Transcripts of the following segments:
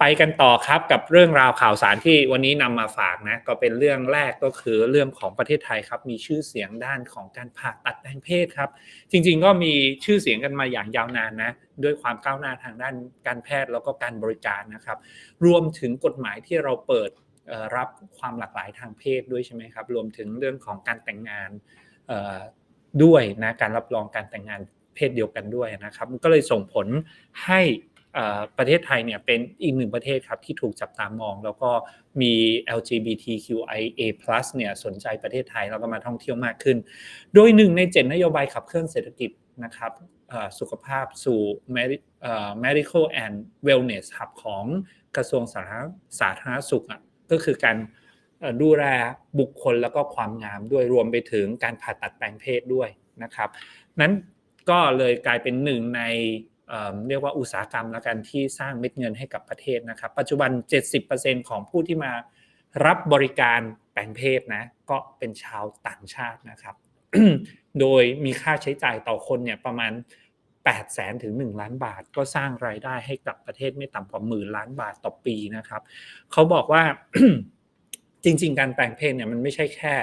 ไปกันต่อครับกับเรื่องราวข่าวสารที่วันนี้นำมาฝากนะก็เป็นเรื่องแรกก็คือเรื่องของประเทศไทยครับ มีชื่อเสียงด้านของการผ่าตัดแปลงเพศครับ จริง ๆ ก็มีชื่อเสียงกันมาอย่างยาวนานนะด้วยความก้าวหน้าทางด้านการแพทย์แล้วก็การบริการนะครับ รวมถึงกฎหมายที่เราเปิดรับความหลากหลายทางเพศด้วยใช่ไหมครับ รวมถึงเรื่องของการแต่งงานด้วยนะการรับรองการแต่งงานเพศเดียวกันด้วยนะครับ ก็เลยส่งผลให้ ประเทศไทยเนี่ยเป็นอีกหนึ่งประเทศครับที่ถูกจับตามอง แล้วก็มี LGBTQIA+ เนี่ยสนใจประเทศไทยแล้วก็มาท่องเที่ยวมากขึ้น โดยหนึ่งในเจ็ดนโยบายขับเคลื่อนเศรษฐกิจนะครับสุขภาพสู่ medical and wellness hub ของกระทรวงสาธารณสาธารณสุขอะก็คือการดูแลบุคคลแล้วก็ความงามด้วยรวมไปถึงการผ่าตัดแปลงเพศด้วยนะครับ นั้นก็เลยกลายเป็นหนึ่งใน เรียกว่าอุตสาหกรรมแล้วกันที่สร้างเม็ดเงินให้กับประเทศนะครับ ปัจจุบัน 70%ของผู้ที่มารับบริการแปลงเพศนะก็เป็นชาวต่างชาตินะครับ โดยมีค่าใช้จ่ายต่อคนเนี่ยประมาณ8แสนถึง 1 ล้านบาท ก็สร้างรายได้ให้กับประเทศไม่ต่ำกว่าหมื่นล้านบาทต่อปีนะครับ เขาบอกว่าจริง ๆ การแปลงเพศเนี่ยมันไม่ใช่แค่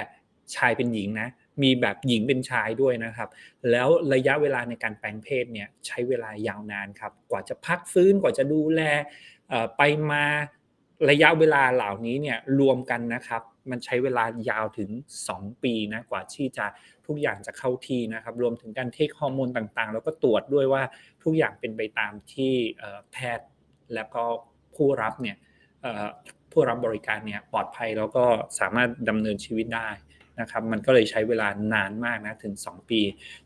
ชายเป็นหญิงนะ มีแบบหญิงเป็นชายด้วยนะครับ แล้วระยะเวลาในการแปลงเพศเนี่ยใช้เวลายาวนานครับ กว่าจะพักฟื้นกว่าจะดูแลไปมาระยะเวลาเหล่านี้เนี่ยรวมกันนะครับ มันใช้เวลายาวถึง 2 ปีนะกว่าที่จะทุกอย่างจะเข้าที่นะครับ รวมถึงการเทคฮอร์โมนต่างๆ แล้วก็ตรวจด้วยว่าทุกอย่างเป็นไปตามที่แพทย์แล้วก็ผู้รับเนี่ยผู้รับบริการเนี่ยปลอดภัยแล้วก็สามารถดำเนินชีวิตได้ นะครับมันก็เลยใช้เวลานานมากนะถึง 2 ปี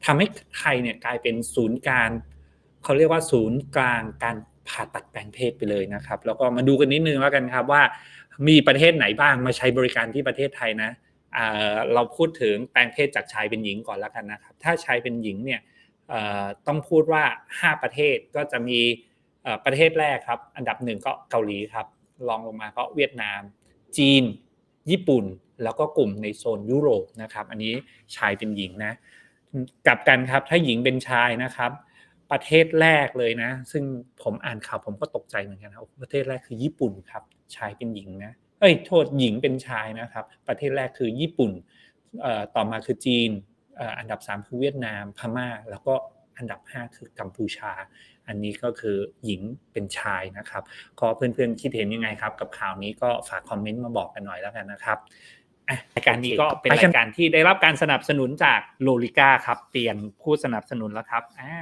ทำให้ไทยเนี่ยกลายเป็นศูนย์การเขาเรียกว่าศูนย์กลางการผ่าตัดแปลงเพศไปเลยนะครับ แล้วก็มาดูกันนิดนึงแล้วกันครับว่ามีประเทศไหนบ้างมาใช้บริการที่ประเทศไทยนะเราพูดถึงแปลงเพศจากชายเป็นหญิงก่อนแล้วกันนะครับ ถ้าชายเป็นหญิงเนี่ยต้องพูดว่า 5 ประเทศก็จะมีประเทศแรกครับ อันดับหนึ่งก็เกาหลีครับรองลงมาก็เวียดนาม จีน ญี่ปุ่น แล้วก็กลุ่มในโซนยุโรปนะครับ อันนี้ชายเป็นหญิงนะกลับกันครับถ้าหญิงเป็นชายนะครับ ประเทศแรกเลยนะ ซึ่งผมอ่านข่าวผมก็ตกใจเหมือนกันนะประเทศแรกคือญี่ปุ่นครับ ชายเป็นหญิงนะเอ้ยโทษหญิงเป็นชายนะครับ ประเทศแรกคือญี่ปุ่นต่อมาคือจีนอันดับ 3 คือเวียดนามพม่า แล้วก็อันดับ 5 คือกัมพูชา อันนี้ก็คือหญิงเป็นชายนะครับก็เพื่อนๆคิดเห็นยังไงครับ กับข่าวนี้ก็ฝากคอมเมนต์มาบอกกันหน่อยแล้วกันนะครับ รายการนี้ก็เป็นรายการที่ได้รับการสนับสนุนจากโลลิก้าครับ เปลี่ยนผู้สนับสนุนแล้วครับอ่า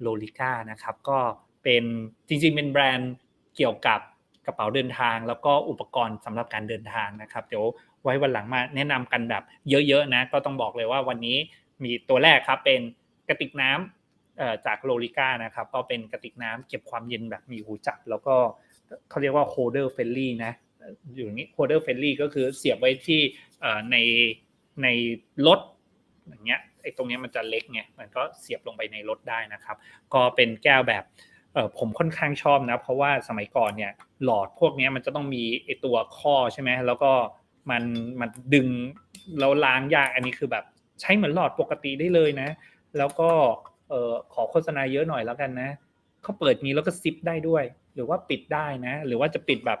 โลลิก้านะครับ ก็เป็นจริงๆเป็นแบรนด์เกี่ยวกับกระเป๋าเดินทาง แล้วก็อุปกรณ์สำหรับการเดินทางนะครับ เดี๋ยวไว้วันหลังมาแนะนำกันแบบเยอะๆนะ ก็ต้องบอกเลยว่าวันนี้มีตัวแรกครับเป็นกระติกน้ำจากโลลิก้านะครับ ก็เป็นกระติกน้ำเก็บความเย็นแบบมีหูจับ แล้วก็เขาเรียกว่าโฮเดอร์เฟลลี่นะ อยู่อย่างนี้โฮเดอร์เฟลลี่ก็คือเสียบไว้ที่ในในรถอย่างเงี้ยไอ้ตรงนี้มันจะเล็กไงมันก็เสียบลงไปในรถได้นะครับ ก็เป็นแก้วแบบผมค่อนข้างชอบนะ เพราะว่าสมัยก่อนเนี่ยหลอดพวกนี้มันจะต้องมีไอตัวข้อใช่ไหมแล้วก็มันมันดึงแล้วล้างยากอันนี้คือแบบใช้เหมือนหลอดปกติได้เลยนะ แล้วก็ขอโฆษณาเยอะหน่อยแล้วกันนะเขาเปิดนี้แล้วก็ซิปได้ด้วย หรือว่าปิดได้นะ หรือว่าจะปิดแบบ